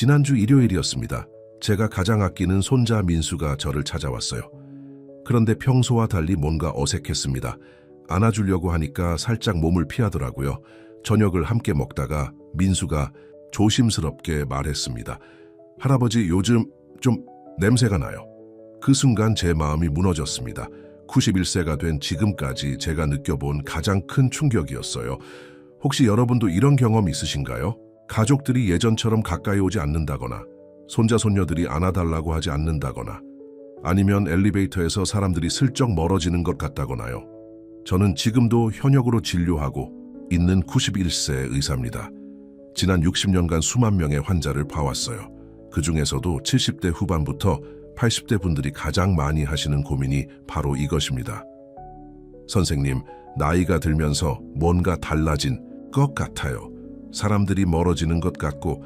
지난주 일요일이었습니다. 제가 가장 아끼는 손자 민수가 저를 찾아왔어요. 그런데 평소와 달리 뭔가 어색했습니다. 안아주려고 하니까 살짝 몸을 피하더라고요. 저녁을 함께 먹다가 민수가 조심스럽게 말했습니다. 할아버지 요즘 좀 냄새가 나요. 그 순간 제 마음이 무너졌습니다. 91세가 된 지금까지 제가 느껴본 가장 큰 충격이었어요. 혹시 여러분도 이런 경험 있으신가요? 가족들이 예전처럼 가까이 오지 않는다거나, 손자, 손녀들이 안아달라고 하지 않는다거나, 아니면 엘리베이터에서 사람들이 슬쩍 멀어지는 것 같다거나요. 저는 지금도 현역으로 진료하고 있는 91세 의사입니다. 지난 60년간 수만 명의 환자를 봐왔어요. 그 중에서도 70대 후반부터 80대 분들이 가장 많이 하시는 고민이 바로 이것입니다. 선생님, 나이가 들면서 뭔가 달라진 것 같아요. 사람들이 멀어지는 것 같고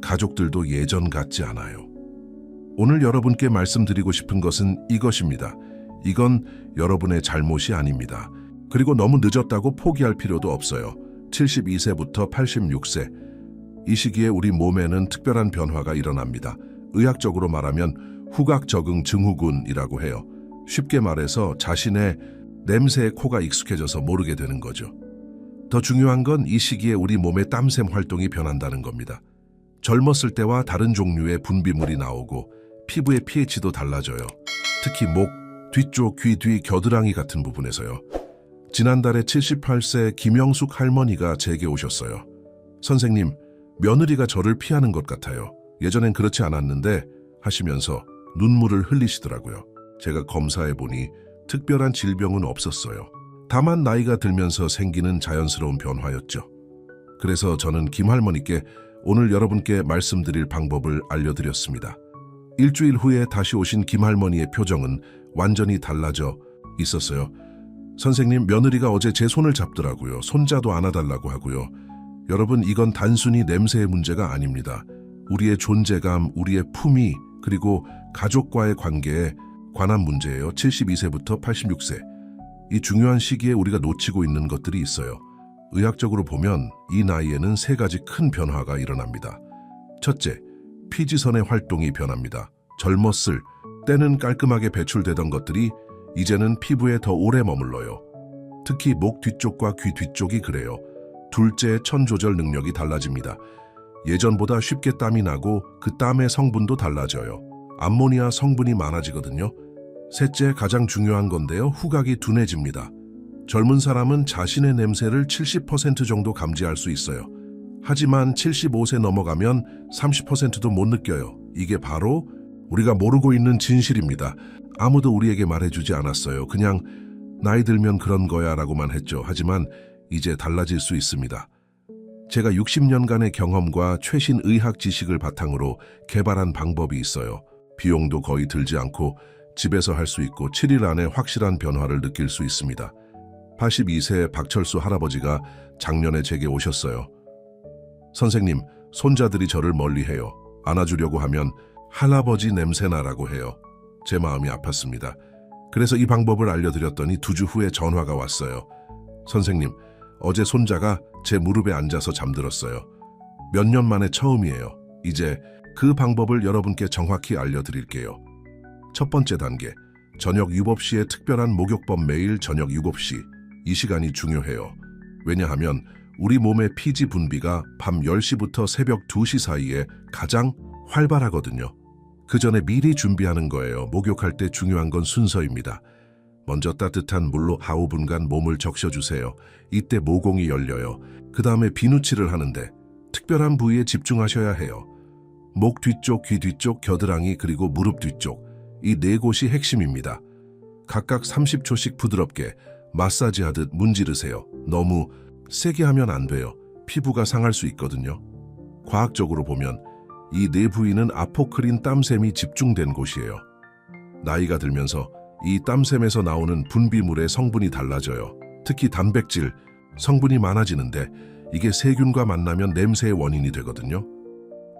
가족들도 예전 같지 않아요. 오늘 여러분께 말씀드리고 싶은 것은 이것입니다. 이건 여러분의 잘못이 아닙니다. 그리고 너무 늦었다고 포기할 필요도 없어요. 72세부터 86세. 이 시기에 우리 몸에는 특별한 변화가 일어납니다. 의학적으로 말하면 후각 적응 증후군이라고 해요. 쉽게 말해서 자신의 냄새에 코가 익숙해져서 모르게 되는 거죠. 더 중요한 건 이 시기에 우리 몸의 땀샘 활동이 변한다는 겁니다. 젊었을 때와 다른 종류의 분비물이 나오고 피부의 pH도 달라져요. 특히 목, 뒤쪽 귀 뒤 겨드랑이 같은 부분에서요. 지난달에 78세 김영숙 할머니가 제게 오셨어요. 선생님, 며느리가 저를 피하는 것 같아요. 예전엔 그렇지 않았는데 하시면서 눈물을 흘리시더라고요. 제가 검사해 보니 특별한 질병은 없었어요. 다만 나이가 들면서 생기는 자연스러운 변화였죠. 그래서 저는 김할머니께 오늘 여러분께 말씀드릴 방법을 알려드렸습니다. 일주일 후에 다시 오신 김할머니의 표정은 완전히 달라져 있었어요. 선생님, 며느리가 어제 제 손을 잡더라고요. 손자도 안아달라고 하고요. 여러분, 이건 단순히 냄새의 문제가 아닙니다. 우리의 존재감, 우리의 품위, 그리고 가족과의 관계에 관한 문제예요. 72세부터 86세. 이 중요한 시기에 우리가 놓치고 있는 것들이 있어요. 의학적으로 보면 이 나이에는 세 가지 큰 변화가 일어납니다. 첫째, 피지선의 활동이 변합니다. 젊었을 때는 깔끔하게 배출되던 것들이 이제는 피부에 더 오래 머물러요. 특히 목 뒤쪽과 귀 뒤쪽이 그래요. 둘째, 천 조절 능력이 달라집니다. 예전보다 쉽게 땀이 나고 그 땀의 성분도 달라져요. 암모니아 성분이 많아지거든요. 셋째, 가장 중요한 건데요. 후각이 둔해집니다. 젊은 사람은 자신의 냄새를 70% 정도 감지할 수 있어요. 하지만 75세 넘어가면 30%도 못 느껴요. 이게 바로 우리가 모르고 있는 진실입니다. 아무도 우리에게 말해주지 않았어요. 그냥 나이 들면 그런 거야 라고만 했죠. 하지만 이제 달라질 수 있습니다. 제가 60년간의 경험과 최신 의학 지식을 바탕으로 개발한 방법이 있어요. 비용도 거의 들지 않고 집에서 할 수 있고 7일 안에 확실한 변화를 느낄 수 있습니다. 82세 박철수 할아버지가 작년에 제게 오셨어요. 선생님, 손자들이 저를 멀리해요. 안아주려고 하면 할아버지 냄새나라고 해요. 제 마음이 아팠습니다. 그래서 이 방법을 알려드렸더니 두 주 후에 전화가 왔어요. 선생님, 어제 손자가 제 무릎에 앉아서 잠들었어요. 몇 년 만에 처음이에요. 이제 그 방법을 여러분께 정확히 알려드릴게요. 첫 번째 단계, 저녁 7시에 특별한 목욕법 매일 저녁 7시. 이 시간이 중요해요. 왜냐하면 우리 몸의 피지 분비가 밤 10시부터 새벽 2시 사이에 가장 활발하거든요. 그 전에 미리 준비하는 거예요. 목욕할 때 중요한 건 순서입니다. 먼저 따뜻한 물로 4, 5분간 몸을 적셔주세요. 이때 모공이 열려요. 그 다음에 비누칠을 하는데 특별한 부위에 집중하셔야 해요. 목 뒤쪽, 귀 뒤쪽, 겨드랑이 그리고 무릎 뒤쪽 이 네 곳이 핵심입니다. 각각 30초씩 부드럽게 마사지하듯 문지르세요. 너무 세게 하면 안 돼요. 피부가 상할 수 있거든요. 과학적으로 보면 이 네 부위는 아포크린 땀샘이 집중된 곳이에요. 나이가 들면서 이 땀샘에서 나오는 분비물의 성분이 달라져요. 특히 단백질 성분이 많아지는데 이게 세균과 만나면 냄새의 원인이 되거든요.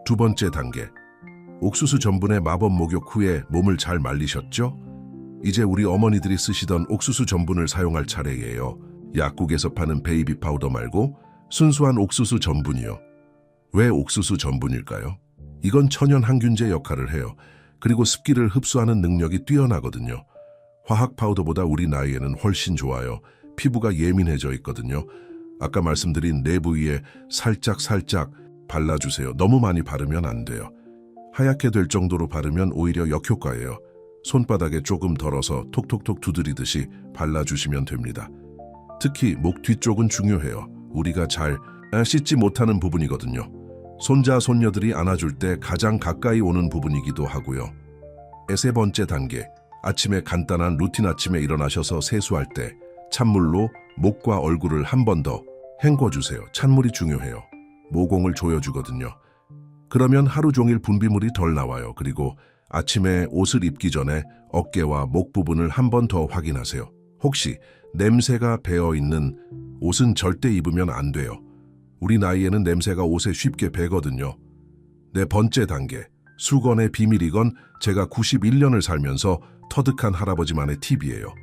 두 번째 단계. 옥수수 전분의 마법 목욕 후에 몸을 잘 말리셨죠? 이제 우리 어머니들이 쓰시던 옥수수 전분을 사용할 차례예요. 약국에서 파는 베이비 파우더 말고 순수한 옥수수 전분이요. 왜 옥수수 전분일까요? 이건 천연 항균제 역할을 해요. 그리고 습기를 흡수하는 능력이 뛰어나거든요. 화학 파우더보다 우리 나이에는 훨씬 좋아요. 피부가 예민해져 있거든요. 아까 말씀드린 내 부위에 살짝 살짝 발라주세요. 너무 많이 바르면 안 돼요. 하얗게 될 정도로 바르면 오히려 역효과예요. 손바닥에 조금 덜어서 톡톡톡 두드리듯이 발라주시면 됩니다. 특히 목 뒤쪽은 중요해요. 우리가 잘 씻지 못하는 부분이거든요. 손자, 손녀들이 안아줄 때 가장 가까이 오는 부분이기도 하고요. 세 번째 단계, 아침에 간단한 루틴 아침에 일어나셔서 세수할 때 찬물로 목과 얼굴을 한 번 더 헹궈주세요. 찬물이 중요해요. 모공을 조여주거든요. 그러면 하루 종일 분비물이 덜 나와요. 그리고 아침에 옷을 입기 전에 어깨와 목 부분을 한 번 더 확인하세요. 혹시 냄새가 배어 있는 옷은 절대 입으면 안 돼요. 우리 나이에는 냄새가 옷에 쉽게 배거든요. 네 번째 단계, 수건의 비밀이건 제가 91년을 살면서 터득한 할아버지만의 팁이에요.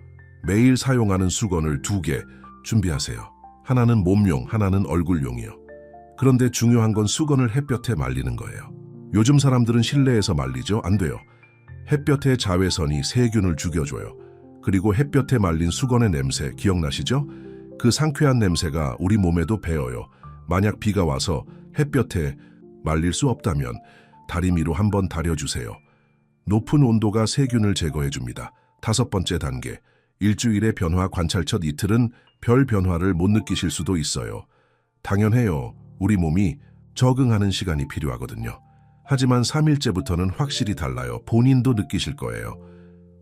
매일 사용하는 수건을 두 개 준비하세요. 하나는 몸용, 하나는 얼굴용이요. 그런데 중요한 건 수건을 햇볕에 말리는 거예요. 요즘 사람들은 실내에서 말리죠? 안 돼요. 햇볕의 자외선이 세균을 죽여줘요. 그리고 햇볕에 말린 수건의 냄새 기억나시죠? 그 상쾌한 냄새가 우리 몸에도 배어요. 만약 비가 와서 햇볕에 말릴 수 없다면 다리미로 한번 다려주세요. 높은 온도가 세균을 제거해줍니다. 다섯 번째 단계, 일주일의 변화 관찰 첫 이틀은 별 변화를 못 느끼실 수도 있어요. 당연해요. 우리 몸이 적응하는 시간이 필요하거든요. 하지만 3일째부터는 확실히 달라요. 본인도 느끼실 거예요.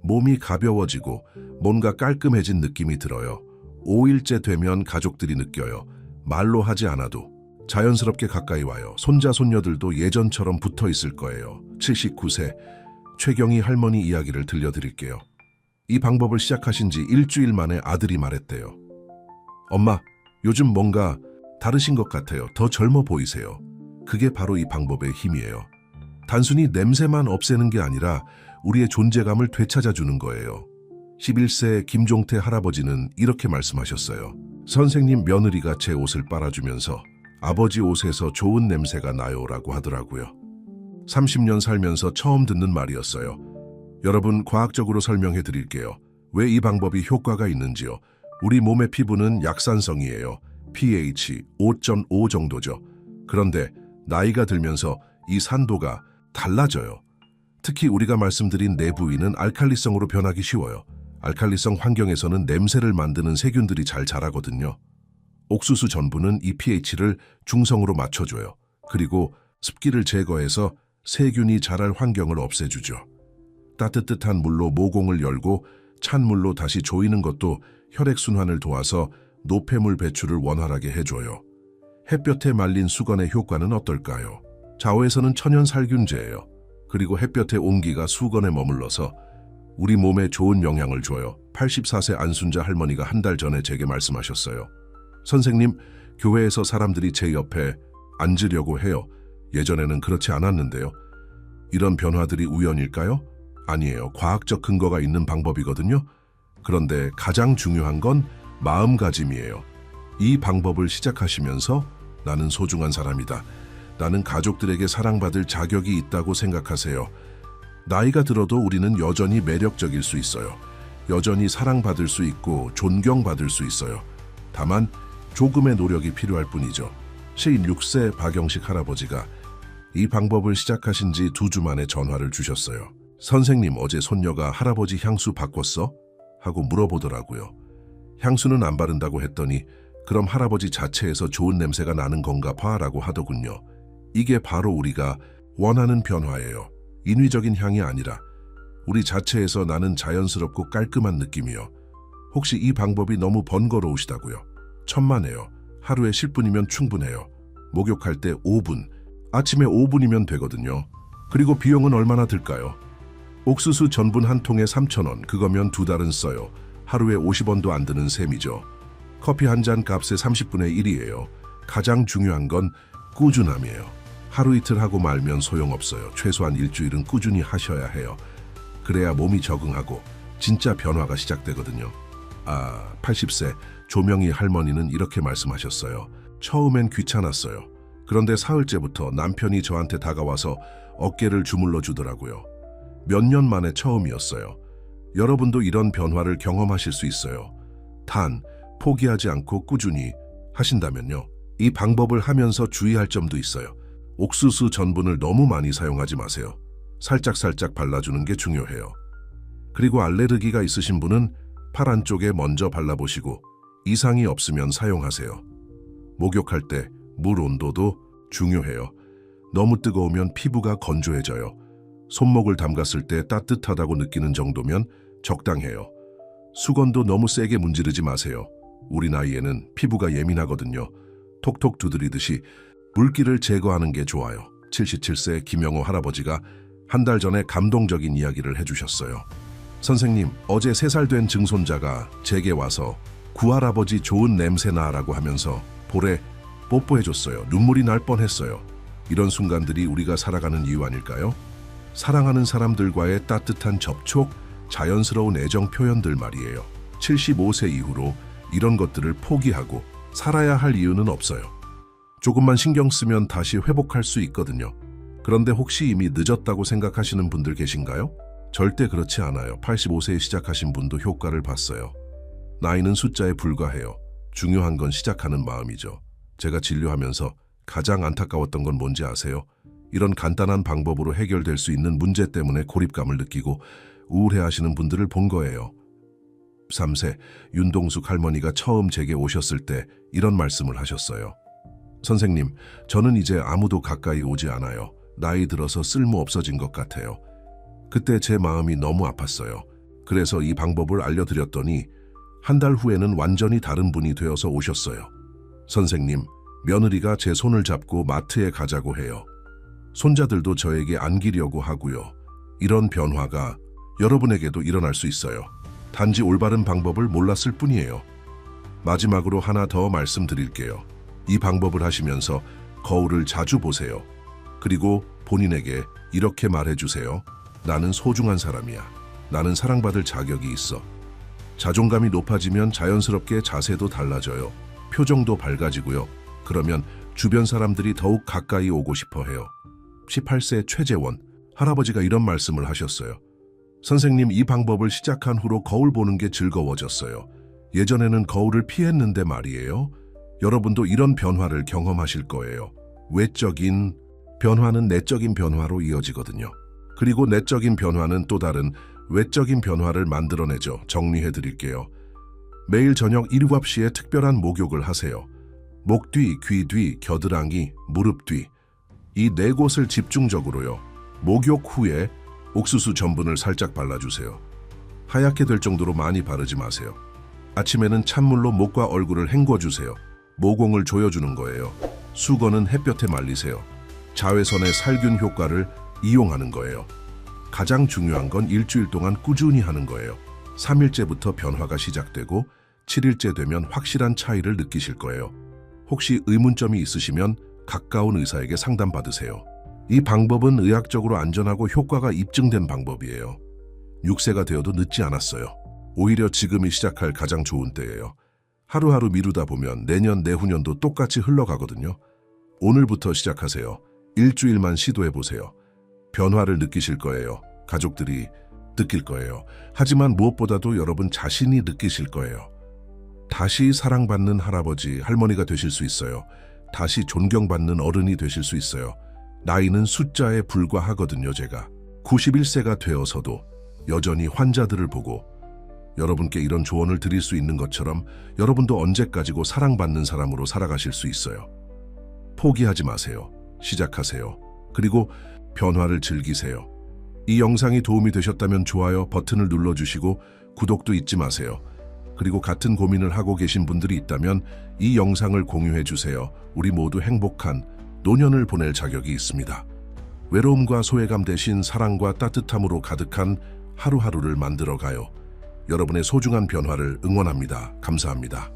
몸이 가벼워지고 뭔가 깔끔해진 느낌이 들어요. 5일째 되면 가족들이 느껴요. 말로 하지 않아도 자연스럽게 가까이 와요. 손자, 손녀들도 예전처럼 붙어 있을 거예요. 79세 최경희 할머니 이야기를 들려드릴게요. 이 방법을 시작하신 지 일주일 만에 아들이 말했대요. 엄마, 요즘 뭔가 다르신 것 같아요. 더 젊어 보이세요. 그게 바로 이 방법의 힘이에요. 단순히 냄새만 없애는 게 아니라 우리의 존재감을 되찾아주는 거예요. 11세 김종태 할아버지는 이렇게 말씀하셨어요. 선생님 며느리가 제 옷을 빨아주면서 아버지 옷에서 좋은 냄새가 나요 라고 하더라고요. 30년 살면서 처음 듣는 말이었어요. 여러분 과학적으로 설명해 드릴게요. 왜 이 방법이 효과가 있는지요. 우리 몸의 피부는 약산성이에요. pH 5.5 정도죠. 그런데 나이가 들면서 이 산도가 달라져요. 특히 우리가 말씀드린 내 부위는 알칼리성으로 변하기 쉬워요. 알칼리성 환경에서는 냄새를 만드는 세균들이 잘 자라거든요. 옥수수 전분은 이 pH를 중성으로 맞춰줘요. 그리고 습기를 제거해서 세균이 자랄 환경을 없애주죠. 따뜻한 물로 모공을 열고 찬 물로 다시 조이는 것도 혈액순환을 도와서 노폐물 배출을 원활하게 해줘요. 햇볕에 말린 수건의 효과는 어떨까요? 자오에서는 천연 살균제예요. 그리고 햇볕의 온기가 수건에 머물러서 우리 몸에 좋은 영향을 줘요. 84세 안순자 할머니가 한 달 전에 제게 말씀하셨어요. 선생님, 교회에서 사람들이 제 옆에 앉으려고 해요. 예전에는 그렇지 않았는데요. 이런 변화들이 우연일까요? 아니에요. 과학적 근거가 있는 방법이거든요. 그런데 가장 중요한 건 마음가짐이에요. 이 방법을 시작하시면서 나는 소중한 사람이다. 나는 가족들에게 사랑받을 자격이 있다고 생각하세요. 나이가 들어도 우리는 여전히 매력적일 수 있어요. 여전히 사랑받을 수 있고 존경받을 수 있어요. 다만 조금의 노력이 필요할 뿐이죠. 시인 6세 박영식 할아버지가 이 방법을 시작하신 지 두 주 만에 전화를 주셨어요. 선생님 어제 손녀가 할아버지 향수 바꿨어? 하고 물어보더라고요. 향수는 안 바른다고 했더니 그럼 할아버지 자체에서 좋은 냄새가 나는 건가 봐라고 하더군요. 이게 바로 우리가 원하는 변화예요. 인위적인 향이 아니라 우리 자체에서 나는 자연스럽고 깔끔한 느낌이요. 혹시 이 방법이 너무 번거로우시다고요? 천만에요. 하루에 10분이면 충분해요. 목욕할 때 5분, 아침에 5분이면 되거든요. 그리고 비용은 얼마나 들까요? 옥수수 전분 한 통에 3,000원, 그거면 두 달은 써요. 하루에 50원도 안 드는 셈이죠. 커피 한 잔 값의 30분의 1이에요. 가장 중요한 건 꾸준함이에요. 하루 이틀 하고 말면 소용없어요. 최소한 일주일은 꾸준히 하셔야 해요. 그래야 몸이 적응하고 진짜 변화가 시작되거든요. 아, 80세 조명희 할머니는 이렇게 말씀하셨어요. 처음엔 귀찮았어요. 그런데 사흘째부터 남편이 저한테 다가와서 어깨를 주물러 주더라고요. 몇 년 만에 처음이었어요. 여러분도 이런 변화를 경험하실 수 있어요. 단, 포기하지 않고 꾸준히 하신다면요. 이 방법을 하면서 주의할 점도 있어요. 옥수수 전분을 너무 많이 사용하지 마세요. 살짝살짝 발라주는 게 중요해요. 그리고 알레르기가 있으신 분은 팔 안쪽에 먼저 발라보시고 이상이 없으면 사용하세요. 목욕할 때 물 온도도 중요해요. 너무 뜨거우면 피부가 건조해져요. 손목을 담갔을 때 따뜻하다고 느끼는 정도면 적당해요. 수건도 너무 세게 문지르지 마세요. 우리 나이에는 피부가 예민하거든요. 톡톡 두드리듯이 물기를 제거하는 게 좋아요. 77세 김영호 할아버지가 한 달 전에 감동적인 이야기를 해주셨어요. 선생님, 어제 3살 된 증손자가 제게 와서 구할아버지 좋은 냄새나라고 하면서 볼에 뽀뽀해줬어요. 눈물이 날 뻔했어요. 이런 순간들이 우리가 살아가는 이유 아닐까요? 사랑하는 사람들과의 따뜻한 접촉, 자연스러운 애정 표현들 말이에요. 75세 이후로 이런 것들을 포기하고 살아야 할 이유는 없어요. 조금만 신경 쓰면 다시 회복할 수 있거든요. 그런데 혹시 이미 늦었다고 생각하시는 분들 계신가요? 절대 그렇지 않아요. 85세에 시작하신 분도 효과를 봤어요. 나이는 숫자에 불과해요. 중요한 건 시작하는 마음이죠. 제가 진료하면서 가장 안타까웠던 건 뭔지 아세요? 이런 간단한 방법으로 해결될 수 있는 문제 때문에 고립감을 느끼고 우울해하시는 분들을 본 거예요. 3세 윤동숙 할머니가 처음 제게 오셨을 때 이런 말씀을 하셨어요. 선생님, 저는 이제 아무도 가까이 오지 않아요. 나이 들어서 쓸모 없어진 것 같아요. 그때 제 마음이 너무 아팠어요. 그래서 이 방법을 알려드렸더니 한 달 후에는 완전히 다른 분이 되어서 오셨어요. 선생님, 며느리가 제 손을 잡고 마트에 가자고 해요. 손자들도 저에게 안기려고 하고요. 이런 변화가 여러분에게도 일어날 수 있어요. 단지 올바른 방법을 몰랐을 뿐이에요. 마지막으로 하나 더 말씀드릴게요. 이 방법을 하시면서 거울을 자주 보세요. 그리고 본인에게 이렇게 말해주세요. 나는 소중한 사람이야. 나는 사랑받을 자격이 있어. 자존감이 높아지면 자연스럽게 자세도 달라져요. 표정도 밝아지고요. 그러면 주변 사람들이 더욱 가까이 오고 싶어 해요. 18세 최재원 할아버지가 이런 말씀을 하셨어요. 선생님 이 방법을 시작한 후로 거울 보는 게 즐거워졌어요. 예전에는 거울을 피했는데 말이에요. 여러분도 이런 변화를 경험하실 거예요. 외적인 변화는 내적인 변화로 이어지거든요. 그리고 내적인 변화는 또 다른 외적인 변화를 만들어내죠. 정리해 드릴게요. 매일 저녁 7, 9시에 특별한 목욕을 하세요. 목 뒤, 귀 뒤, 겨드랑이, 무릎 뒤. 이 네 곳을 집중적으로요. 목욕 후에 옥수수 전분을 살짝 발라주세요. 하얗게 될 정도로 많이 바르지 마세요. 아침에는 찬물로 목과 얼굴을 헹궈주세요. 모공을 조여주는 거예요. 수건은 햇볕에 말리세요. 자외선의 살균 효과를 이용하는 거예요. 가장 중요한 건 일주일 동안 꾸준히 하는 거예요. 3일째부터 변화가 시작되고 7일째 되면 확실한 차이를 느끼실 거예요. 혹시 의문점이 있으시면 가까운 의사에게 상담받으세요. 이 방법은 의학적으로 안전하고 효과가 입증된 방법이에요. 6세가 되어도 늦지 않았어요. 오히려 지금이 시작할 가장 좋은 때예요. 하루하루 미루다 보면 내년, 내후년도 똑같이 흘러가거든요. 오늘부터 시작하세요. 일주일만 시도해 보세요. 변화를 느끼실 거예요. 가족들이 느낄 거예요. 하지만 무엇보다도 여러분 자신이 느끼실 거예요. 다시 사랑받는 할아버지, 할머니가 되실 수 있어요. 다시 존경받는 어른이 되실 수 있어요. 나이는 숫자에 불과하거든요, 제가. 91세가 되어서도 여전히 환자들을 보고 여러분께 이런 조언을 드릴 수 있는 것처럼 여러분도 언제까지고 사랑받는 사람으로 살아가실 수 있어요. 포기하지 마세요. 시작하세요. 그리고 변화를 즐기세요. 이 영상이 도움이 되셨다면 좋아요 버튼을 눌러주시고 구독도 잊지 마세요. 그리고 같은 고민을 하고 계신 분들이 있다면 이 영상을 공유해 주세요. 우리 모두 행복한 노년을 보낼 자격이 있습니다. 외로움과 소외감 대신 사랑과 따뜻함으로 가득한 하루하루를 만들어 가요. 여러분의 소중한 변화를 응원합니다. 감사합니다.